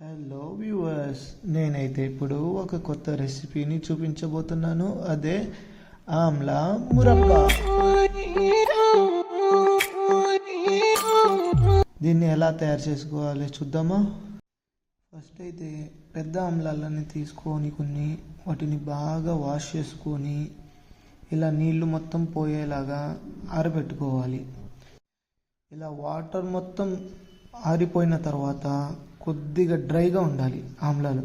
Hello viewers నేనైతే ఇప్పుడు ఒక కొత్త రెసిపీని చూపించబోతున్నాను. అదే ఆమ్లా మురబ్బా. దీన్ని ఎలా తయారు చేసుకోవాలి చూద్దామా? ఫస్ట్ అయితే పెద్ద ఆమ్లాలని తీసుకొని కొన్ని వాటిని బాగా వాష్ చేసుకొని ఇలా నీళ్ళు మొత్తం పోయేలాగా ఆరబెట్టుకోవాలి. ఇలా వాటర్ మొత్తం ఆరిపోయిన తర్వాత కొద్దిగా డ్రైగా ఉండాలి ఆమ్లాలు.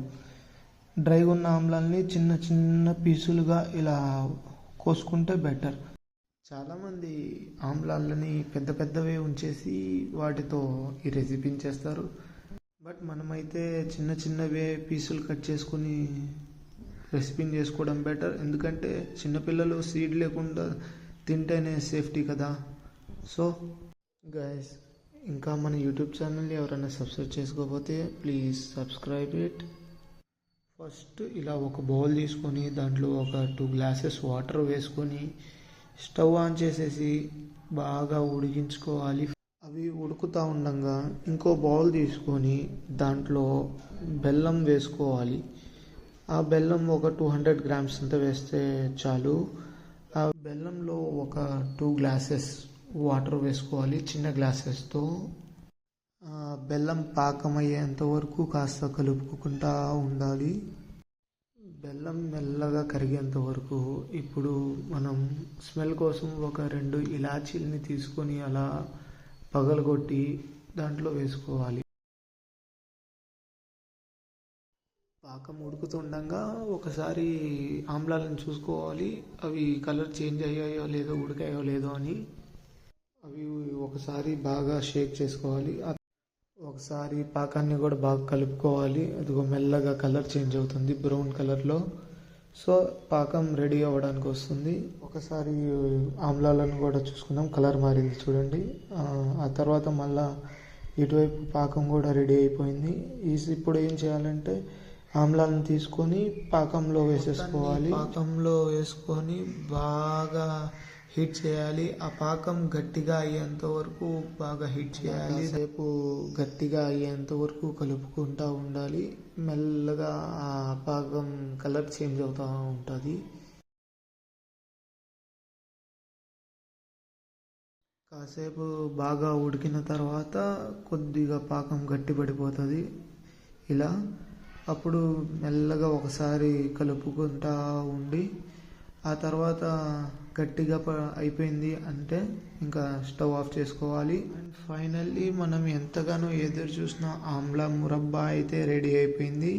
డ్రైగా ఉన్న ఆమ్లాల్ని చిన్న చిన్న పీసులుగా ఇలా కోసుకుంటే బెటర్. చాలామంది ఆమ్లాలని పెద్ద పెద్దవే ఉంచేసి వాటితో ఈ రెసిపీని చేస్తారు. బట్ మనమైతే చిన్న చిన్నవే పీసులు కట్ చేసుకుని రెసిపీని చేసుకోవడం బెటర్. ఎందుకంటే చిన్నపిల్లలు సీడ్ లేకుండా తింటేనే సేఫ్టీ కదా. సో గైస్ ఇంకా మన యూట్యూబ్ ఛానల్ ఎవరైనా సబ్స్క్రైబ్ చేసుకోకపోతే ప్లీజ్ సబ్స్క్రైబ్ ఇట్ ఫస్ట్ ఇలా ఒక బౌల్ తీసుకొని దాంట్లో ఒక టూ గ్లాసెస్ వాటర్ వేసుకొని స్టవ్ ఆన్ చేసేసి బాగా ఉడికించుకోవాలి. అవి ఉడుకుతూ ఉండగా ఇంకో బౌల్ తీసుకొని దాంట్లో బెల్లం వేసుకోవాలి. ఆ బెల్లం ఒక టూ హండ్రెడ్ గ్రామ్స్ అంత వేస్తే చాలు. ఆ బెల్లంలో ఒక టూ గ్లాసెస్ వాటర్ వేసుకోవాలి చిన్న గ్లాసెస్తో. బెల్లం పాకమయ్యేంత వరకు కాస్త కలుపుకుంటా ఉండాలి. బెల్లం మెల్లగా కరిగేంత వరకు ఇప్పుడు మనం స్మెల్ కోసం ఒక రెండు ఇలాచీలని తీసుకొని అలా పగలగొట్టి దాంట్లో వేసుకోవాలి. పాకం ఉడుకుతుండగా ఒకసారి ఆమ్లాలను చూసుకోవాలి. అవి కలర్ చేంజ్ అయ్యాయో లేదో ఉడికాయో లేదో అని. అవి ఒకసారి బాగా షేక్ చేసుకోవాలి. ఒకసారి పాకాన్ని కూడా బాగా కలుపుకోవాలి. అదిగో మెల్లగా కలర్ చేంజ్ అవుతుంది బ్రౌన్ కలర్లో. సో పాకం రెడీ అవ్వడానికి వస్తుంది. ఒకసారి ఆమ్లాలను కూడా చూసుకుందాం. కలర్ మారింది చూడండి. ఆ, తర్వాత మళ్ళా ఇటువైపు పాకం కూడా రెడీ అయిపోయింది. ఈ ఇప్పుడు ఏం చేయాలంటే ఆమ్లాలను తీసుకొని పాకంలో వేసేసుకోవాలి. పాకంలో వేసుకొని బాగా హీట్ చేయాలి. ఆ పాకం గట్టిగా అయ్యేంత వరకు బాగా హీట్ చేయాలి. రేపు గట్టిగా అయ్యేంత వరకు కలుపుకుంటూ ఉండాలి. మెల్లగా ఆ పాకం కలర్ చేంజ్ అవుతూ ఉంటుంది. కాసేపు బాగా ఉడికిన తర్వాత కొద్దిగా పాకం గట్టిపడిపోతుంది ఇలా అప్పుడు మెల్లగా ఒకసారి కలుపుకుంటా ఉండి ఆ తర్వాత గట్టిగా ప- అయిపోయింది అంటే ఇంకా స్టవ్ ఆఫ్ చేసుకోవాలి. అండ్ ఫైనల్లీ మనం ఎంతగానో ఎదురు చూసిన ఆమ్లా మురబ్బా అయితే రెడీ అయిపోయింది.